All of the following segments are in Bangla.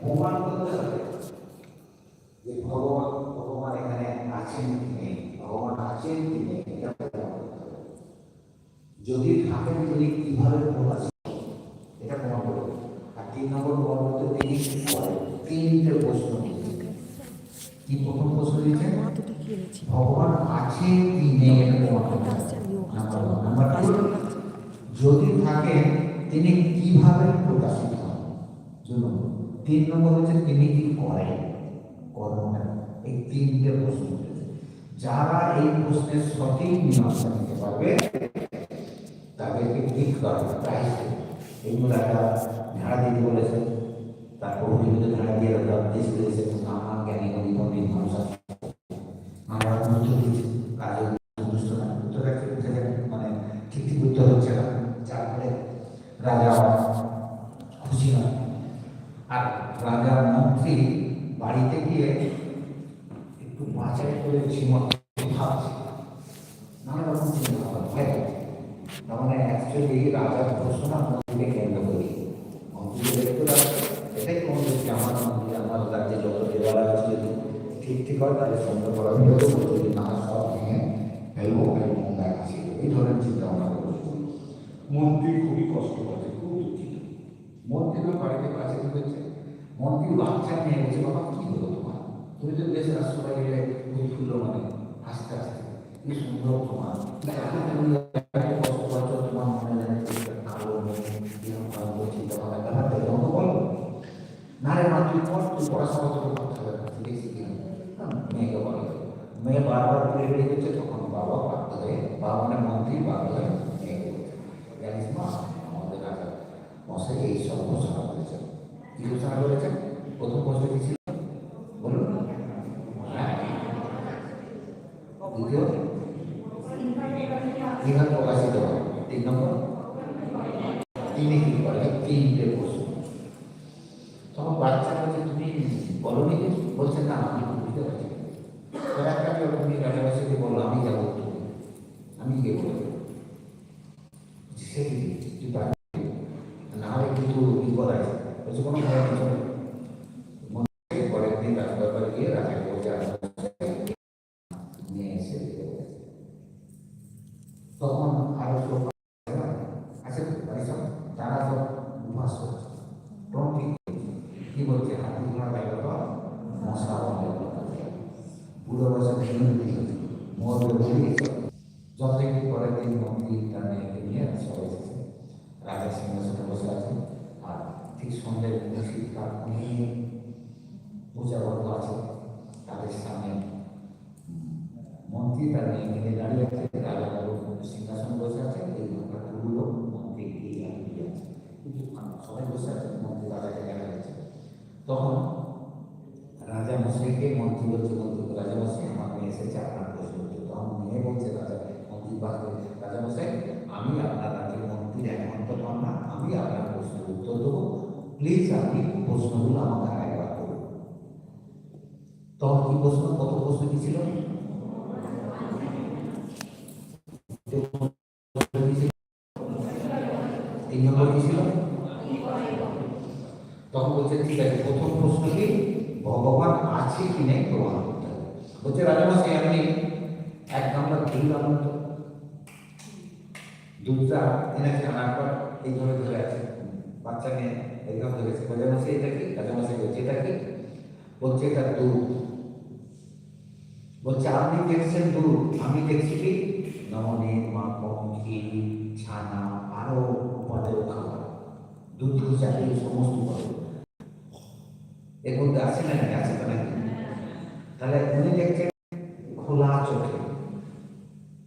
প্রমাণ করতে হবে যে ভগবান ভগবান এখানে আছেন কি নেই ভগবান আছেন কি নেই এটা প্রমাণ করতে হবে। যদি থাকেন তিনি কীভাবে প্রকাশিত এটা প্রমাণ করবে আর তিন নম্বর তিনটে প্রশ্ন কি প্রথম প্রশ্ন এনেছি ভগবান আছে কি নেই? নাম্বার যদি থাকেন তিনি কীভাবে প্রকাশিত হন? তিন নম্বর হচ্ছে তিনি কি করেন? কর্মটা এই তিনটে প্রশ্ন যারা এই প্রশ্নের সঠিক মীমাংসা দিতে পারবে, তাদেরকে ঠিক করা দেবে। এইগুলো একটা ঝাড়া দিতে বলেছে। তারপর ঝাড়া দিয়ে আমরা মানে ঠিক ঠিক হচ্ছে যার ফলে রাজা খুশি হয়। আর রাজা মন্ত্রী বাড়িতে গিয়ে একটু বাঁচাই করে তার মানে অ্যাকচুয়ালি রাজার ঘোষণা মন্ত্রীকে কেন্দ্র করি। মন্ত্রীকে এটাই কোন ব্যক্তি আমার মন্ত্রী আমার রাজ্যে যত দেওয়ালা আছে ঠিক ঠিক হয়, তাহলে সুন্দর করা যদি না, সব ভেঙে ফেলব এবং মন্দায় এই ধরনের চিন্তা ভাবনা করছে মন্ত্রী খুবই কষ্ট পাচ্ছে খুব দুঃখিত। মন্ত্রীর বাড়িতে কাছে ঢুকেছে মন্ত্রী বাচ্চা নিয়ে বলছে বাবা, কি হলো তোমার? তুমি তো রাষ্ট্রপতি গেলে খুব ফুল মানে আস্তে আস্তে কি সুন্দর তোমার। মেয়ে বারবার ঘুরে তখন বাবা বাধ্য হয়ে বাবা মানে মন্ত্রী বাধ্য হয়ে মেয়েকে বলছে জানিস মা আমাদের রাজা কি ছিল বলুন প্রকাশিত হয় তিন নম্বর তিনি কি করে তিনটে প্রশ্ন তখন বাচ্চা বলছে, তুমি বলনি কিছু বলছে, না, আমি বুঝতে পারছি একটা রাজাবাসীকে বলল, আমি যাব আমি গিয়ে বলব সে কি? না হলে কিন্তু বিপদ আছে কোনো ভয় কিছু নেই মন্ত্রী পরের দিন রাজদরবারে গিয়ে রাজাকে বলছে রাজামশাই নিয়ে এসে দিতে বলেছে। তখন আরও সব আছে তো বাড়ির সব তারা সব উপাস করছে তখন ঠিক কি বলছে হাতি ঘোড়া গেল তো মশা বন্ধ দিয়ে মরবে বলেই যত একটু পরের দিন মন্ত্রী তার মেয়েকে নিয়ে সবাই এসেছে। রাজা সিংহাসনে বসে আছে। আর ঠিক সন্ধ্যায় শীতকাল অনেক পূজাবর্গ আছে। তাদের সামনে মন্ত্রী তার মেয়েকে নিয়ে দাঁড়িয়ে আছে। রাজা তার সিংহাসনে বসে আছে এই ঘটনাগুলো মন্ত্রী এই দাঁড়িয়ে আছে কিন্তু সবাই বসে আছে মন্ত্রী রাজাকে দেখা যাচ্ছে তখন রাজা মশাইকে মন্ত্রী বলছে মন্ত্রী রাজা মশাই আমার মেয়ে এসেছে আপনার প্রশ্ন উত্তর তখন মেয়ে বলছে রাজা মন্ত্রী বাদে রাজা মশাই আমি আপনার রাজ্যের মন্ত্রী না আমি আপনার প্রশ্নের উত্তর দেবো। প্লিজ আপনি প্রশ্নগুলো আমাকে আরেকবার করুন। তখন কি প্রশ্ন? কত প্রশ্ন কি ছিল? নম্বর প্রথম প্রশ্ন কি? ভগবান আছে কি নেই প্রমাণ বলছে, রাজামশাই এক দুধ আনুন তো। দুধটা এনেছে আনার পর এইভাবে ধরে আছে। বাচ্চা নিয়ে এইভাবে ধরেছে রাজামশাই এটা কি রাজামশাই বলছে এটা কি? বলছে এটা দুধ বলছে, আপনি দেখছেন দুধ আমি দেখছি কি? নমনে মাখন ঘি ছানা, আরও উপাদেয় খাবার। দুধ জাতীয় সমস্ত উপাদেয় এর আছে না নাকি? আছে তো নাকি? তাহলে উনি দেখছেন খোলা চোখে।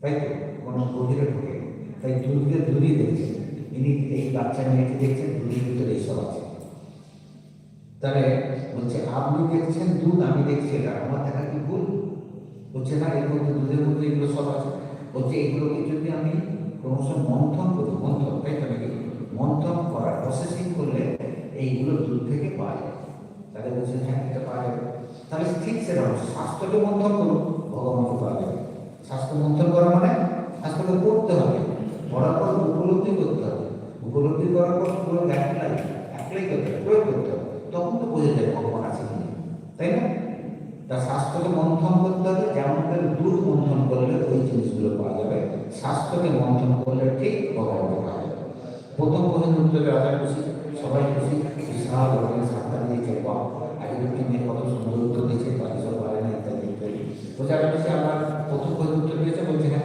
তাই তো? কোনো গভীরে ঢুকে তাই দূরকে দূরই দেখছেন ইনি এই বাচ্চা মেয়েকে দেখছেন দূরের ভিতরে এইসব আছে। তাহলে বলছে, আপনি দেখছেন দুধ, আমি দেখছি এটা। আমার দেখা কি ভুল? বলছে, না এর মধ্যে দুধের মধ্যে এগুলো সব আছে। বলছে, এগুলোকে যদি আমি ক্রমশ মন্থন করি, মন্থন, তাই তো নাকি? মন্থন করা প্রসেসিং করলে এইগুলো দুধ থেকে পাওয়া যায়। তাহলে বলছে হ্যাঁ এটা পাওয়া যাবে। তাহলে ঠিক হচ্ছে স্বাস্থ্যকে মন্থন করুন ভগবানকে পাওয়া যাবে স্বাস্থ্য মন্থন করা মানে স্বাস্থ্যকে করতে হবে। পড়ার পর উপলব্ধি করতে হবে। উপলব্ধি করার পর পুরো অ্যাপ্লাই অ্যাপ্লাই করতে হবে, প্রয়োগ করতে হবে। তখন তো বোঝা যায় ভগবান আছে কি তাই না? তা স্বাস্থ্যকে মন্থন করতে হবে, যেমন করে দুধ মন্থন করলে ওই জিনিসগুলো পাওয়া যাবে। স্বাস্থ্যকে মন্থন করলে ঠিক ভগবানকে পাওয়া যাবে। প্রথম প্রথম উত্তরে রাজা খুশি, সবাই খুশি, বিশাল ধরনের সাঁতার দিয়েছে বা আগের দিনে কত সুন্দর উত্তর দিয়েছে, বাকি সব পারে না, ইত্যাদি ইত্যাদি। রাজা খুশি আমার প্রথম প্রথম উত্তর দিয়েছে বলছে হ্যাঁ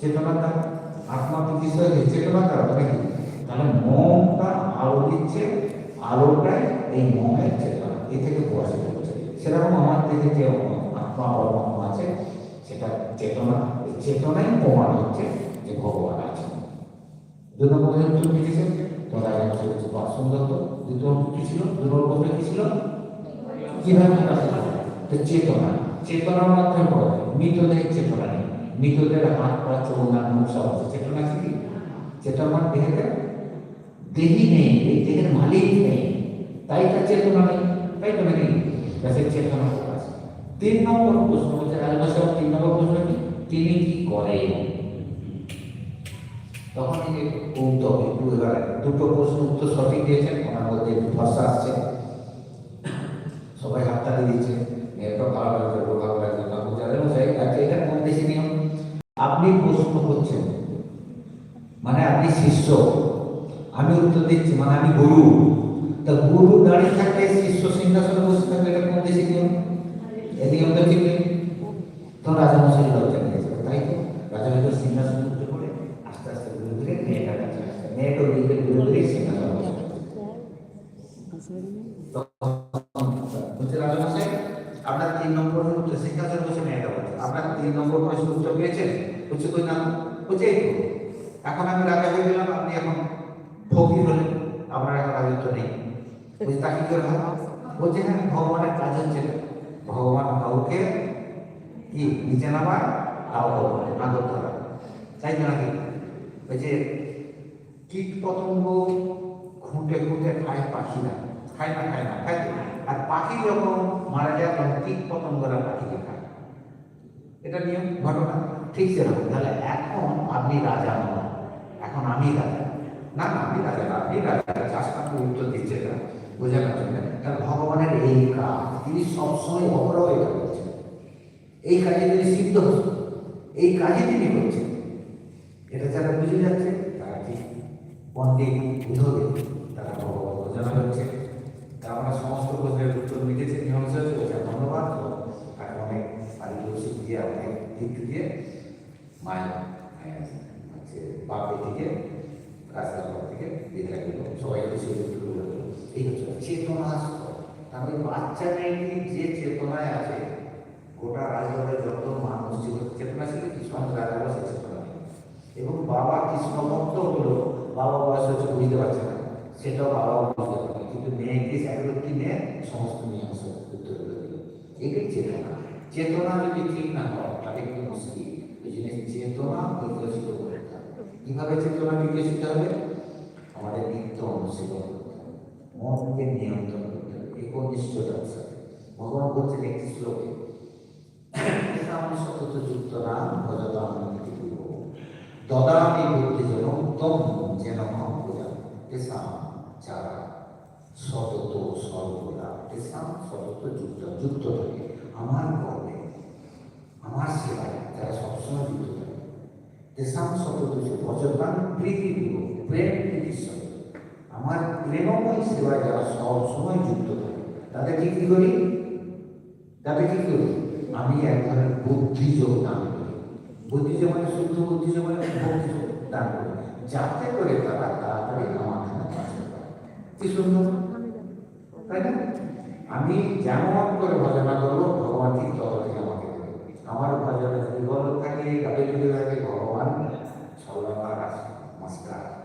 চেতনা দ্বারা আত্মা বিষয় কি চেতনা দ্বারা নাকি তাহলে মোমটা আলো দিচ্ছে, আলোটাই এই মোমের চেতনা, এ থেকে প্রকাশিত হচ্ছে সেরকম আমার থেকে যে আত্মা পরমাত্মা আছে, সেটা চেতনা চেতনাই প্রমাণ হচ্ছে যে ভগবান আছে দুই নম্বর উত্তর কি দিয়েছে? তোমরা হচ্ছে বাদ সুন্দর তো নম্বর কি ছিল? দুই নম্বর কি ছিল? কীভাবে তো চেতনা, চেতনার মাধ্যমে মৃতদের চেতনা নেই মৃতদের হাত পা চৌনা মুখ সব আছে। চেতনা কি কি? চেতনা দেহেতে? দেহি নেই, এই দেহের মালিক নেই। তাই তার চেতনা নেই। তাই তো নাকি? ব্যাসের চেতনা তিন নম্বর প্রশ্ন হচ্ছে রাজভাষা তিন নম্বর প্রশ্ন কি? তিনি কি করেন? তখন এই উত্তর একটু এবার দুটো প্রশ্ন উত্তর সঠিক দিয়েছেন, ওনার মধ্যে একটু ভরসা আসছে। সবাই হাততালি দিচ্ছে এটা ভালো লাগছে ওটা ভালো লাগছে না বুঝালে মশাই আচ্ছা এটা কোন দেশে নিয়ম আপনি প্রশ্ন করছেন মানে আপনি শিষ্য। আমি উত্তর দিচ্ছি মানে আমি গুরু। তা গুরু দাঁড়িয়ে থাকে শিষ্য সিংহাসনে বসে থাকবে এটা কোন দেশে নিয়ম? এই নিয়ম ঠিক নেই তো রাজামশাই লজ্জা নিয়েছে তাই তো? রাজা হয়তো সিংহাসনে উঠে পড়ে আস্তে আস্তে ঘুরে ঘুরে মেয়েটার কাছে আসছে মেয়েটা ওদিকে ঘুরে ঘুরে সিংহাসনে বসে রাজামশাই, আপনার তিন নম্বর উত্তর সিংহাসনে বসে মেয়েটা বলছে আপনার তিন নম্বর প্রশ্ন উত্তর পেয়েছেন? বলছে, কই নাম বলছে এই। এখন আমি রাজা হয়ে গেলাম, আপনি এখন ফকির হলেন। আপনার এখন রাজত্ব নেই। বলছে তা কি হয় বলছে হ্যাঁ ভগবানের কাজ হচ্ছে ভগবান কাউকে কি নিচে নামায় কাউকে আদর করা তাই তো নাকি ওই যে কীট পতঙ্গ খুঁটে খুঁটে খায় পাখিরা। খায় না খায় না, খায় আর পাখি যখন মারা যায়, তখন কীট পতঙ্গরা পাখিকে খায়। এটা নিয়ম, ঘটনা। ঠিক সেরকম তাহলে এখন আপনি রাজা নন এখন আমি রাজা। না না আপনি রাজা না, আপনি রাজা। চাষ কাপড় উত্তর দিচ্ছে না বোঝানোর জন্য কারণ ভগবানের এই কাজ তিনি সবসময় অপরাহ এটা করছেন। এই কাজে তিনি সিদ্ধ হচ্ছেন। এই কাজে তিনি করছেন। এটা যারা বুঝে যাচ্ছে, তারা ঠিক পণ্ডিত বুঝবে। তারা ভগবান বোঝানো হচ্ছে। তা আমরা সমস্ত প্রশ্নের উত্তর লিখেছি নিয়ম ওটা ধন্যবাদ। তাকে অনেক পারিতোষিক দিয়ে, অনেক দিক দিয়ে মায়ের আহ, হচ্ছে বাপ থেকে রাস্তার থেকে বিদায় দিল। সবাই হয়ে দিল। এই হচ্ছে চেতনা আসতো তাহলে বাচ্চা মেয়েটি যে চেতনায় আছে গোটা রাজবাড়ির যত মানুষ ছিল চেতনা ছিল কৃষ্ণ রাজাবাসী চেতনা নেই। এবং বাবা কৃষ্ণ ভক্ত হলো? বাবা বয়স হচ্ছে বুঝতে পারছে না। সেটাও বাবা বুঝতে পারে। কিন্তু মেয়েকে একরত্তি নিয়ে সমস্ত নিয়ে আসে উত্তর দিল। এটাই চেতনা। চেতনা যদি ঠিক না হয় তাহলে কিন্তু মুশকিল। এই জন্য চেতনা বিকশিত করতে হবে কীভাবে চেতনা বিকশিত হবে? আমাদের নিত্য অনুশীলন করতে হবে। মনকে নিয়ন্ত্রণ করতে হবে। একনিষ্ঠতার সাথে ভগবান বলছেন একটি শ্লোকে যুক্ত নাম ভজতাম দদামি বুদ্ধিজন তম যেন মহাপুরা তেসাম যারা সতত সর্বদা তেসাম সতত যুক্ত যুক্ত থাকে। আমার সেবায় যারা সবসময় যুক্ত থাকে সতত যে ভজতাম প্রীতি দিব, প্রেম প্রীতির আমার প্রেমময় সেবায় যারা সবসময় যুক্ত থাকে তাদেরকে কি করি? তাদেরকে কি করি? আমি এক ধরনের বুদ্ধি যোগ দান করি। বুদ্ধি যোগ মানে শুদ্ধ বুদ্ধি যোগ মানে ভক্তি দান করি। যাতে করে তারা তাড়াতাড়ি আমার পারে কি সুন্দর? তাই না? আমি যেমন করে ভজনা করব, ভগবান ঠিক আমার ভজনে দুর্বল থাকে গাবিল থাকে ভগবান। সর্বকার মাস্টার